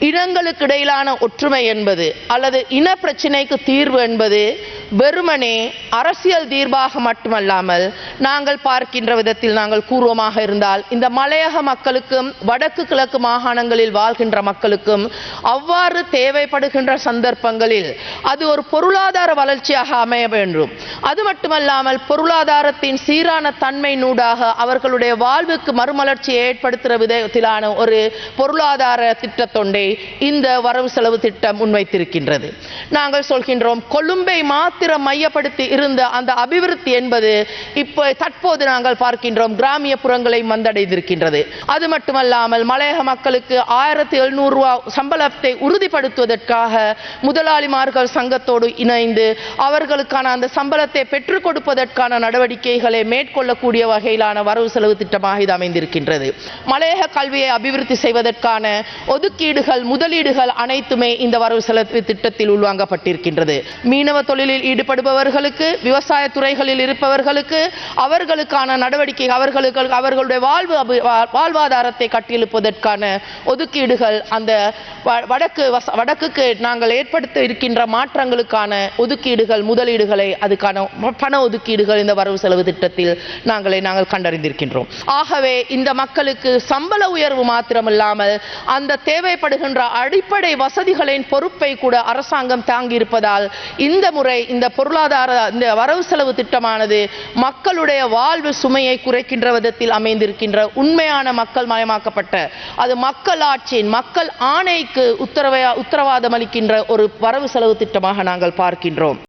இனங்களுக்கு இடையிலான ஒற்றுமை என்பது அல்லது இன பிரச்சினைக்கு தீர்வு என்பது வெறுமனே அரசியல் தீர்வாக மட்டுமல்லாமல் நாங்கள் பார்க்கின்ற விதத்தில் நாங்கள் கூர்வமாக இருந்தால் இந்த மலையக மக்களுக்கும் வடக்கு கிழக்கு மாகாணங்களில் வாழ்கின்ற மக்களுக்கும் அவ்வாறு தேவைப்படுகின்ற சந்தர்ப்பங்களில் அது ஒரு பொருளாதார வளர்ச்சியாக அமைய வேண்டும். அது மட்டுமல்லாமல் பொருளாதாரத்தின் சீரான தன்மை நூடாக அவர்களுடைய வாழ்வுக்கு மறுமலர்ச்சியை ஏற்படுத்துகிற விதத்திலான ஒரு பொருளாதார திட்டத்தொண்டை இந்த வரவு செலவு திட்டம் முன்வைத்திருக்கின்றது. நாங்கள் சொல்கின்றோம் கொழும்பை மாத்திரம் மையப்படுத்தி இருந்த அந்த அபிவிருத்தி என்பது இப்போ தற்போது நாங்கள் பார்க்கின்றோம் கிராமிய புறங்களை வந்தடைந்திருக்கின்றது அது மட்டுமல்லாமல் மலையக மக்களுக்கு ஆயிரத்தி எழுநூறு ரூபா சம்பளத்தை உறுதிப்படுத்துவதற்காக முதலாளிமார்கள் சங்கத்தோடு இணைந்து அவர்களுக்கான அந்த சம்பளத்தை பெற்றுக் கொடுப்பதற்கான நடவடிக்கைகளை மேற்கொள்ளக்கூடிய வகையிலான வரவு செலவு திட்டமாக இது அமைந்திருக்கின்றது. மலையக கல்வியை அபிவிருத்தி செய்வதற்கான ஒதுக்கீடுகள் முதலீடுகள் அனைத்துமே இந்த வரவு செலவு திட்டத்தில் உள்வாங்கப்பட்டிருக்கின்றது. மீனவ தொழிலில் ஈடுபடுபவர்களுக்கு விவசாய துறைகளில் இருப்பவர்களுக்கு அவர்களுக்கான நடவடிக்கை அவர்களுக்கு அவர்களுடைய வாழ்வு வாழ்வாதாரத்தை கட்டியெழுப்பதற்கான ஒதுக்கீடுகள் அந்த வடக்கு வடக்குக்கு நாங்கள் ஏற்படுத்த இருக்கின்ற மாற்றங்களுக்கான ஒதுக்கீடுகள் முதலீடுகளை அதுக்கான பண ஒதுக்கீடுகள் இந்த வரவு செலவு திட்டத்தில் நாங்களே நாங்கள் கண்டறிந்திருக்கின்றோம். ஆகவே இந்த மக்களுக்கு சம்பள உயர்வு மாத்திரமில்லாமல் அந்த தேவைப்படுகின்ற அடிப்படை வசதிகளின் பொறுப்பை கூட அரசாங்கம் தாங்கி இருப்பதால் இந்த முறை இந்த இந்த பொருளாதார இந்த வரவு செலவு திட்டமானது மக்களுடைய வாழ்வு சுமையை குறைக்கின்ற விதத்தில் அமைந்திருக்கின்ற உண்மையான மக்கள் மயமாக்கப்பட்ட அது மக்கள் ஆட்சியின் மக்கள் ஆணைக்கு உத்தரவையா உத்தரவாதம் அளிக்கின்ற ஒரு வரவு செலவு திட்டமாக நாங்கள் பார்க்கின்றோம்.